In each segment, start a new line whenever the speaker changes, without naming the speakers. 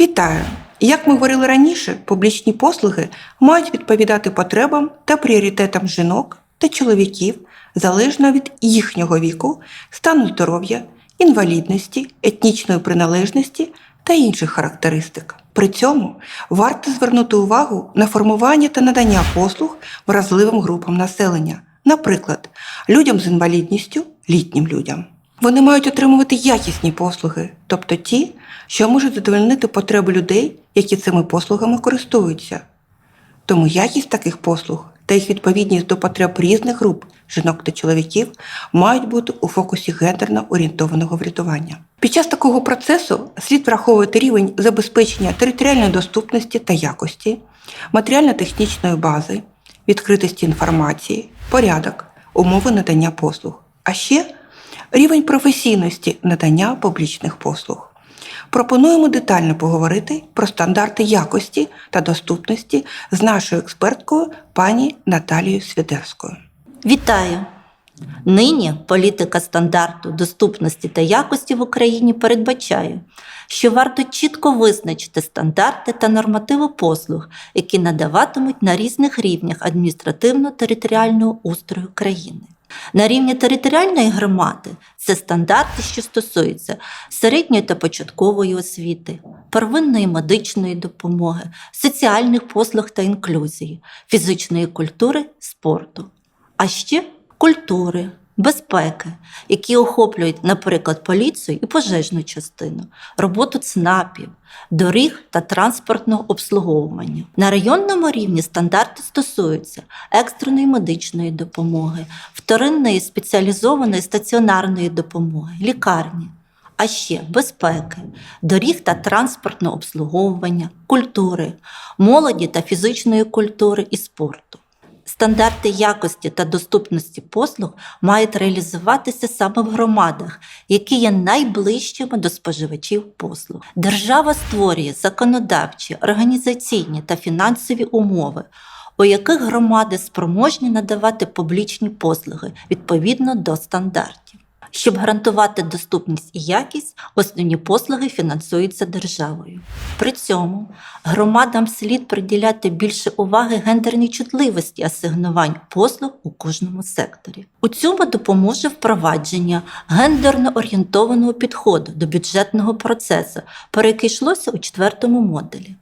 Вітаю! Як ми говорили раніше, публічні послуги мають відповідати потребам та пріоритетам жінок та чоловіків залежно від їхнього віку, стану здоров'я, інвалідності, етнічної приналежності та інших характеристик. При цьому варто звернути увагу на формування та надання послуг вразливим групам населення, наприклад, людям з інвалідністю, літнім людям. Вони мають отримувати якісні послуги, тобто ті, що можуть задовольнити потреби людей, які цими послугами користуються. Тому якість таких послуг та їх відповідність до потреб різних груп жінок та чоловіків мають бути у фокусі гендерно орієнтованого врятування. Під час такого процесу слід враховувати рівень забезпечення територіальної доступності та якості, матеріально-технічної бази, відкритості інформації, порядок, умови надання послуг, а ще рівень професійності надання публічних послуг. Пропонуємо детально поговорити про стандарти якості та доступності з нашою експерткою пані Наталією Свідерською.
Вітаю! Нині політика стандарту доступності та якості в Україні передбачає, що варто чітко визначити стандарти та нормативи послуг, які надаватимуть на різних рівнях адміністративно-територіального устрою країни. На рівні територіальної громади це стандарти, що стосуються середньої та початкової освіти, первинної медичної допомоги, соціальних послуг та інклюзії, фізичної культури, спорту, а ще культури, безпеки, які охоплюють, наприклад, поліцію і пожежну частину, роботу ЦНАПів, доріг та транспортного обслуговування. На районному рівні стандарти стосуються екстреної медичної допомоги, вторинної спеціалізованої стаціонарної допомоги, лікарні. А ще безпеки, доріг та транспортного обслуговування, культури, молоді та фізичної культури і спорту. Стандарти якості та доступності послуг мають реалізуватися саме в громадах, які є найближчими до споживачів послуг. Держава створює законодавчі, організаційні та фінансові умови, у яких громади спроможні надавати публічні послуги відповідно до стандартів. Щоб гарантувати доступність і якість, основні послуги фінансуються державою. При цьому громадам слід приділяти більше уваги гендерній чутливості асигнувань послуг у кожному секторі. У цьому допоможе впровадження гендерно орієнтованого підходу до бюджетного процесу, про який йшлося у четвертому моделі.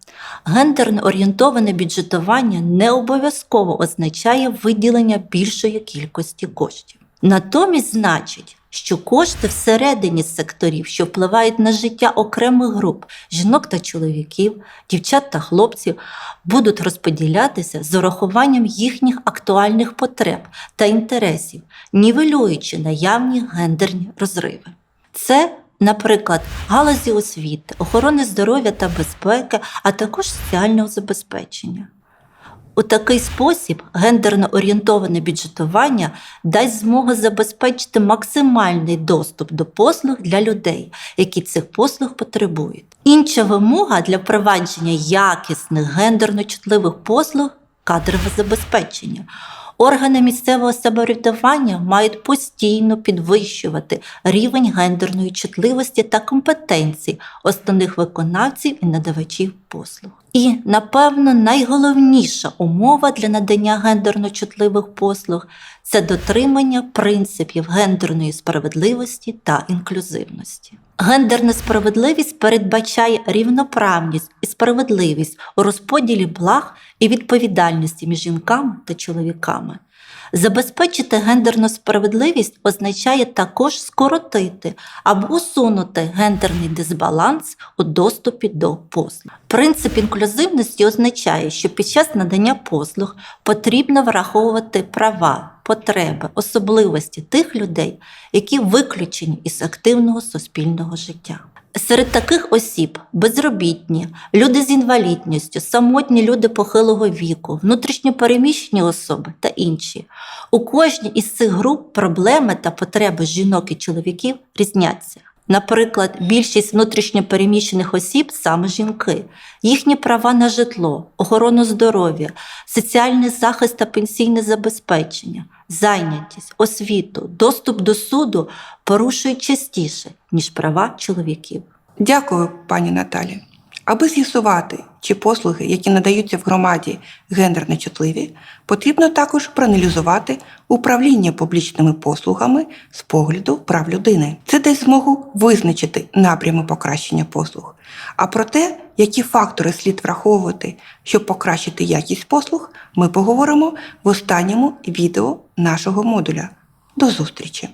Гендерно орієнтоване бюджетування не обов'язково означає виділення більшої кількості коштів. Натомість значить, що кошти всередині секторів, що впливають на життя окремих груп жінок та чоловіків, дівчат та хлопців, будуть розподілятися з урахуванням їхніх актуальних потреб та інтересів, нівелюючи наявні гендерні розриви. Це Наприклад, галузі освіти, охорони здоров'я та безпеки, а також соціального забезпечення. У такий спосіб гендерно орієнтоване бюджетування дасть змогу забезпечити максимальний доступ до послуг для людей, які цих послуг потребують. Інша вимога для впровадження якісних гендерно чутливих послуг кадрове забезпечення. Органи місцевого самоврядування мають постійно підвищувати рівень гендерної чутливості та компетенцій основних виконавців і надавачів послуг. І, напевно, найголовніша умова для надання гендерно чутливих послуг це дотримання принципів гендерної справедливості та інклюзивності. Гендерна справедливість передбачає рівноправність і справедливість у розподілі благ і відповідальності між жінками та чоловіками. Забезпечити гендерну справедливість означає також скоротити або усунути гендерний дисбаланс у доступі до послуг. Принцип інклюзивності означає, що під час надання послуг потрібно враховувати права, потреби, особливості тих людей, які виключені із активного суспільного життя. Серед таких осіб безробітні, люди з інвалідністю, самотні люди похилого віку, внутрішньопереміщені особи та інші. У кожній із цих груп проблеми та потреби жінок і чоловіків різняться. Наприклад, більшість внутрішньопереміщених осіб саме жінки, їхні права на житло, охорону здоров'я, соціальний захист та пенсійне забезпечення, зайнятість, освіту, доступ до суду порушують частіше, ніж права чоловіків.
Дякую, пані Наталі. Аби з'ясувати, чи послуги, які надаються в громаді, гендерно чутливі, потрібно також проаналізувати управління публічними послугами з погляду прав людини. Це дасть змогу визначити напрями покращення послуг. А про те, які фактори слід враховувати, щоб покращити якість послуг, ми поговоримо в останньому відео нашого модуля. До зустрічі!